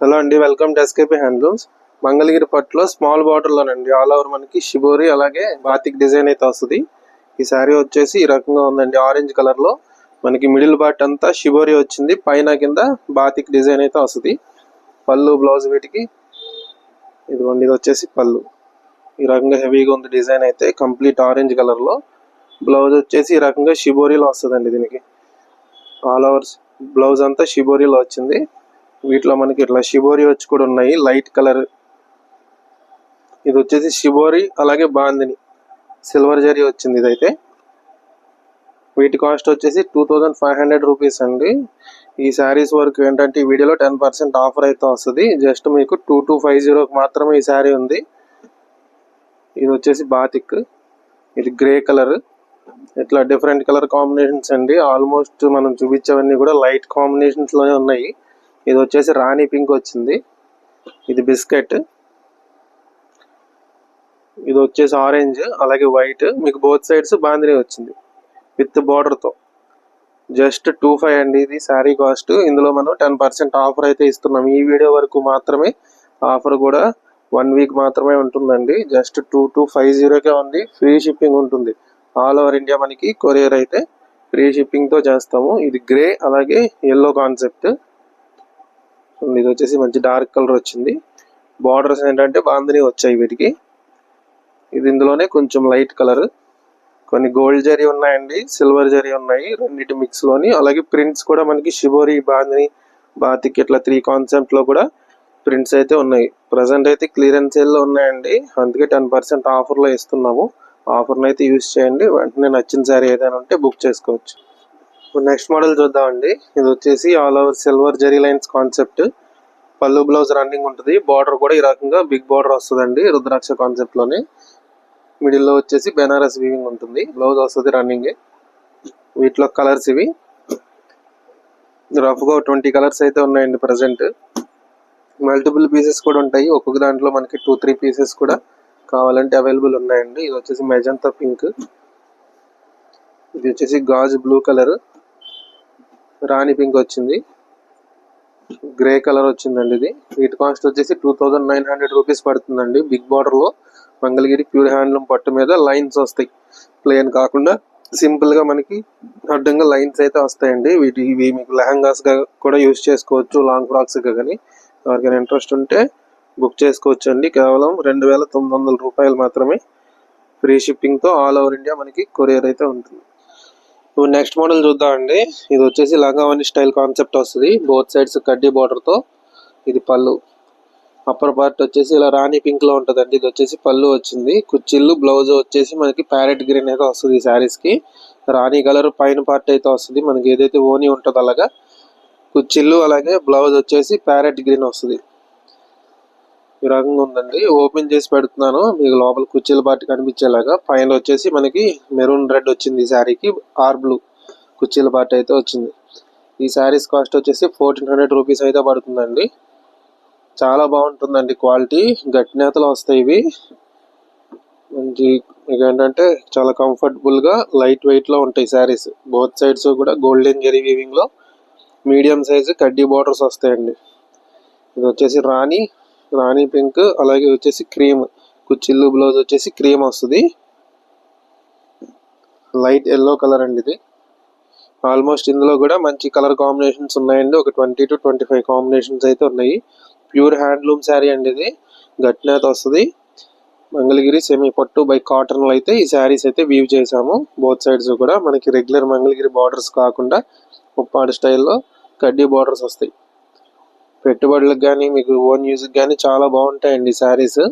Hello అండి welcome to SKP handlooms Mangalagiri పట్టులో small బార్డర్లోనండి ఆల్ ఓవర్ మనకి షిబోరి అలాగే బాతిక్ డిజైన్ అయితే వస్తుంది. ఈ శారీ వచ్చేసి ఈ రకంగా ఉందండి. ఆరెంజ్ కలర్లో మనకి మిడిల్ పార్ట్ అంతా షిబోరి వచ్చింది. పైన కింద బాతిక్ డిజైన్ అయితే వస్తుంది. పళ్ళు బ్లౌజ్ వీటికి ఇదిగోండి ఇది వచ్చేసి పళ్ళు. ఈ రకంగా హెవీగా ఉంది డిజైన్ అయితే. కంప్లీట్ ఆరెంజ్ కలర్లో బ్లౌజ్ వచ్చేసి ఈ రకంగా షిబోరిలో వస్తుందండి దీనికి. ఆల్ ఓవర్స్ బ్లౌజ్ అంతా షిబోరీలో వచ్చింది. వీటిలో మనకి ఇట్లా షిబోరి వచ్చి కూడా ఉన్నాయి లైట్ కలర్. ఇది వచ్చేసి షిబోరి అలాగే బాందిని. సిల్వర్ జరీ వచ్చింది ఇదైతే. వీటి కాస్ట్ వచ్చేసి two thousand five hundred rupees అండి. ఈ శారీస్ వరకు ఏంటంటే ఈ వీడియోలో టెన్ పర్సెంట్ ఆఫర్ అయితే వస్తుంది. జస్ట్ మీకు టూ టూ ఫైవ్ జీరోకి మాత్రమే ఈ శారీ ఉంది. ఇది వచ్చేసి బాతిక్. ఇది గ్రే కలర్. ఇట్లా డిఫరెంట్ కలర్ కాంబినేషన్స్ అండి. ఆల్మోస్ట్ మనం చూపించేవన్నీ కూడా లైట్ కాంబినేషన్స్లోనే ఉన్నాయి. ఇది వచ్చేసి రాణి పింక్ వచ్చింది. ఇది బిస్కెట్. ఇది వచ్చేసి ఆరెంజ్ అలాగే వైట్. మీకు బోత్ సైడ్స్ బాందిని వచ్చింది. విత్ బార్డర్తో జస్ట్ టూ ఫైవ్ అండి ఇది శారీ కాస్ట్. ఇందులో మనం టెన్ పర్సెంట్ ఆఫర్ అయితే ఇస్తున్నాం. ఈ వీడియో వరకు మాత్రమే ఆఫర్ కూడా వన్ వీక్ మాత్రమే ఉంటుందండి. జస్ట్ టూ టూ ఫైవ్ జీరోకే ఉంది. ఫ్రీ షిప్పింగ్ ఉంటుంది. ఆల్ ఓవర్ ఇండియా మనకి కొరియర్ అయితే ఫ్రీ షిప్పింగ్తో చేస్తాము. ఇది గ్రే అలాగే ఎల్లో కాన్సెప్ట్ ఇది వచ్చేసి మంచి డార్క్ కలర్ వచ్చింది. బార్డర్స్ ఏంటంటే బాందిని వచ్చాయి వీటికి. ఇది ఇందులోనే కొంచెం లైట్ కలర్. కొన్ని గోల్డ్ జరీ ఉన్నాయండి సిల్వర్ జరీ ఉన్నాయి రెండింటి మిక్స్లోని అలాగే ప్రింట్స్ కూడా మనకి షిబోరి బాంధిని బాతిక్ ఇట్లా త్రీ కాన్సెప్ట్లో కూడా ప్రింట్స్ అయితే ఉన్నాయి. ప్రజెంట్ అయితే క్లియరెన్స్ సేల్లో ఉన్నాయండి. అందుకే టెన్ పర్సెంట్ ఆఫర్లో ఇస్తున్నాము. ఆఫర్ని అయితే యూస్ చేయండి. వెంటనే నచ్చిన సారీ ఏదైనా ఉంటే బుక్ చేసుకోవచ్చు. నెక్స్ట్ మోడల్ చూద్దామండి. ఇది వచ్చేసి all over silver zari lines concept పళ్ళు బ్లౌజ్ రన్నింగ్ ఉంటుంది. బార్డర్ కూడా ఈ రకంగా బిగ్ బార్డర్ వస్తుందండి రుద్రాక్ష కాన్సెప్ట్ మిడిల్లో వచ్చేసి బెనారస్ వీవింగ్ ఉంటుంది. బ్లౌజ్ వస్తుంది రన్నింగ్ వీటిలో కలర్స్ ఇవి. రఫ్గా ట్వంటీ కలర్స్ అయితే ఉన్నాయండి ప్రజెంట్ మల్టిపుల్ పీసెస్ కూడా ఉంటాయి. ఒక్కొక్క దాంట్లో మనకి టూ త్రీ పీసెస్ కూడా కావాలంటే అవైలబుల్ ఉన్నాయండి. ఇది వచ్చేసి మెజంతా పింక్ ఇది వచ్చేసి గాజు బ్లూ కలర్ రాణి పింక్ వచ్చింది. గ్రే కలర్ వచ్చిందండి ఇది. వీటి కాస్ట్ వచ్చేసి two thousand nine hundred rupees పడుతుందండి. బిగ్ బార్డర్లో మంగళగిరి ప్యూర్ హ్యాండ్లూమ్ పట్టు మీద లైన్స్ వస్తాయి. ప్లేన్ కాకుండా సింపుల్గా మనకి అడ్డంగా లైన్స్ అయితే వస్తాయండి. వీటి ఇవి మీకు లెహంగాస్గా కూడా యూస్ చేసుకోవచ్చు లాంగ్ ఫ్రాక్స్గా కానీ ఎవరికైనా ఇంట్రెస్ట్ ఉంటే బుక్ చేసుకోవచ్చు అండి కేవలం రెండు వేల తొమ్మిది వందల రూపాయలు మాత్రమే ఫ్రీ షిప్పింగ్తో ఆల్ ఓవర్ ఇండియా మనకి కొరియర్ అయితే ఉంటుంది. ఇప్పుడు నెక్స్ట్ మోడల్ చూద్దామండి ఇది వచ్చేసి లంగావని స్టైల్ కాన్సెప్ట్ వస్తుంది. బోత్ సైడ్స్ కడ్డీ బార్డర్తో ఇది పళ్ళు. అప్పర్ పార్ట్ వచ్చేసి ఇలా రాణి పింక్లో ఉంటుందండి. ఇది వచ్చేసి పళ్ళు వచ్చింది. కుచ్చిళ్ళు బ్లౌజ్ వచ్చేసి మనకి ప్యారెట్ గ్రీన్ అయితే వస్తుంది ఈ శారీస్కి రాణి కలర్ పైన పార్ట్ అయితే వస్తుంది. మనకి ఏదైతే ఓని ఉంటుందో అలాగా కుచ్చిళ్ళు అలాగే బ్లౌజ్ వచ్చేసి ప్యారెట్ గ్రీన్ వస్తుంది. ఈ రకంగా ఉందండి. ఓపెన్ చేసి పెడుతున్నాను. మీకు లోపల కుర్చీల పాటు కనిపించేలాగా. పైన వచ్చేసి మనకి మెరూన్ రెడ్ వచ్చింది ఈ శారీకి. ఆర్ బ్లూ కుర్చీల పాటు అయితే వచ్చింది. ఈ శారీస్ కాస్ట్ వచ్చేసి ఫోర్టీన్ హండ్రెడ్ రూపీస్ అయితే పడుతుందండి. చాలా బాగుంటుందండి క్వాలిటీ. గట్టినేతలు వస్తాయి ఇవి. మంచి ఏంటంటే చాలా కంఫర్టబుల్గా లైట్ వెయిట్లో ఉంటాయి శారీస్. బోత్ సైడ్స్ కూడా గోల్డెన్ జెరీ వీవింగ్లో మీడియం సైజు కడ్డీ బార్డర్స్ వస్తాయండి. ఇది వచ్చేసి రాణి రాణి పింక్ అలాగే వచ్చేసి క్రీమ్ కుచ్చిల్లు బ్లౌజ్ వచ్చేసి క్రీమ్ వస్తుంది. లైట్ ఎల్లో కలర్ అండి ఇది. ఆల్మోస్ట్ ఇందులో కూడా మంచి కలర్ కాంబినేషన్స్ ఉన్నాయండి. ఒక twenty to twenty five combinations అయితే ఉన్నాయి. ప్యూర్ హ్యాండ్లూమ్ శారీ అండి ఇది. గట్టినేత వస్తుంది. మంగళగిరి సెమీ పట్టు బై కాటన్లో అయితే ఈ శారీస్ అయితే వీవ్ చేసాము బోత్ సైడ్స్ కూడా మనకి రెగ్యులర్ మంగళగిరి బార్డర్స్ కాకుండా ఉప్పాడు స్టైల్లో కడ్డీ బార్డర్స్ వస్తాయి. పెట్టుబడులకు కానీ మీకు ఓన్ యూజ్కి కానీ చాలా బాగుంటాయండి శారీస్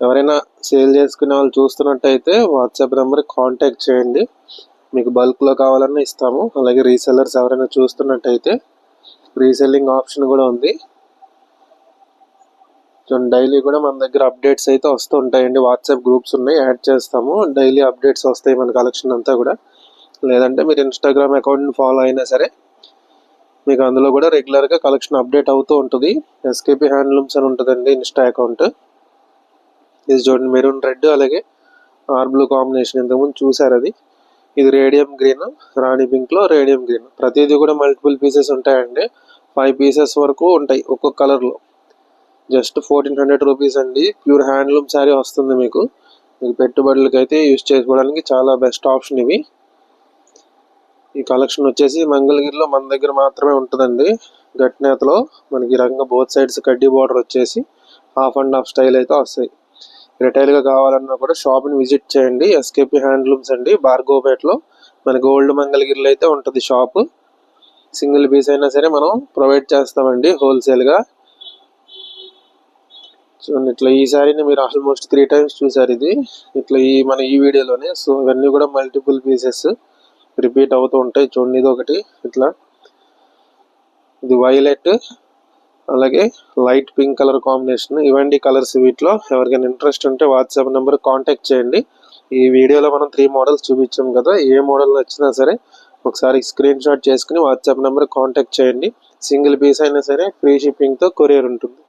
ఎవరైనా సేల్ చేసుకునే వాళ్ళు చూస్తున్నట్టయితే వాట్సాప్ నెంబర్ కాంటాక్ట్ చేయండి. మీకు బల్క్లో కావాలన్నా ఇస్తాము. అలాగే రీసెల్లర్స్ ఎవరైనా చూస్తున్నట్టయితే రీసెల్లింగ్ ఆప్షన్ కూడా ఉంది. డైలీ కూడా మన దగ్గర అప్డేట్స్ అయితే వస్తూ ఉంటాయండి. వాట్సాప్ గ్రూప్స్ ఉన్నాయి యాడ్ చేస్తాము. డైలీ అప్డేట్స్ వస్తాయి మన కలెక్షన్ అంతా కూడా. లేదంటే మీరు ఇన్స్టాగ్రామ్ అకౌంట్ని ఫాలో అయినా సరే మీకు అందులో కూడా రెగ్యులర్గా కలెక్షన్ అప్డేట్ అవుతూ ఉంటుంది. ఎస్కేపీ హ్యాండ్లూమ్స్ అని ఉంటుందండి ఇన్స్టా అకౌంట్ ఇది చూడండి మెరూన్ రెడ్ అలాగే ఆర్ బ్లూ కాంబినేషన్ ఇంతకుముందు చూసారు అది. ఇది రేడియం గ్రీన్ రాణి పింక్లో రేడియం గ్రీన్ ప్రతిదీ కూడా మల్టిపుల్ పీసెస్ ఉంటాయండి. ఫైవ్ పీసెస్ వరకు ఉంటాయి ఒక్కొక్క కలర్లో జస్ట్ ఫోర్టీన్ హండ్రెడ్ రూపీస్ అండి. ప్యూర్ హ్యాండ్లూమ్ శారీ వస్తుంది మీకు. మీకు పెట్టుబడులకైతే యూజ్ చేసుకోవడానికి చాలా బెస్ట్ ఆప్షన్ ఇవి. ఈ కలెక్షన్ వచ్చేసి మంగళగిరిలో మన దగ్గర మాత్రమే ఉంటుందండి. గట్నేతలో మనకి ఈ రకంగా బోత్ సైడ్స్ కడ్డీ బార్డర్ వచ్చేసి హాఫ్ అండ్ హాఫ్ స్టైల్ అయితే వస్తాయి. రిటైల్గా కావాలన్నా కూడా షాప్ని విజిట్ చేయండి. ఎస్కేపీ హ్యాండ్లూమ్స్ అండి. బార్గోపేటలో మనకి గోల్డ్ మంగళగిరిలో అయితే ఉంటుంది షాప్ సింగిల్ పీస్ అయినా సరే మనం ప్రొవైడ్ చేస్తామండి హోల్సేల్గా చూడండి ఇట్లా ఈ శారీని మీరు ఆల్మోస్ట్ త్రీ టైమ్స్ చూసారు ఇది. ఇట్లా ఈ మన ఈ వీడియోలోనే. సో ఇవన్నీ కూడా మల్టిపుల్ పీసెస్ రిపీట్ అవుతూ ఉంటాయి. చూడండి ఇది ఒకటి ఇట్లా. ఇది వైలెట్ అలాగే లైట్ పింక్ కలర్ కాంబినేషన్ ఇవండి కలర్స్ వీటిలో. ఎవరికైనా ఇంట్రెస్ట్ ఉంటే వాట్సాప్ నెంబర్ కాంటాక్ట్ చేయండి. ఈ వీడియోలో మనం త్రీ మోడల్స్ చూపించాం కదా. ఏ మోడల్ నచ్చినా సరే ఒకసారి స్క్రీన్ షాట్ చేసుకుని వాట్సాప్ నెంబర్ కాంటాక్ట్ చేయండి. సింగిల్ పీస్ అయినా సరే ఫ్రీ షిప్పింగ్తో కొరియర్ ఉంటుంది.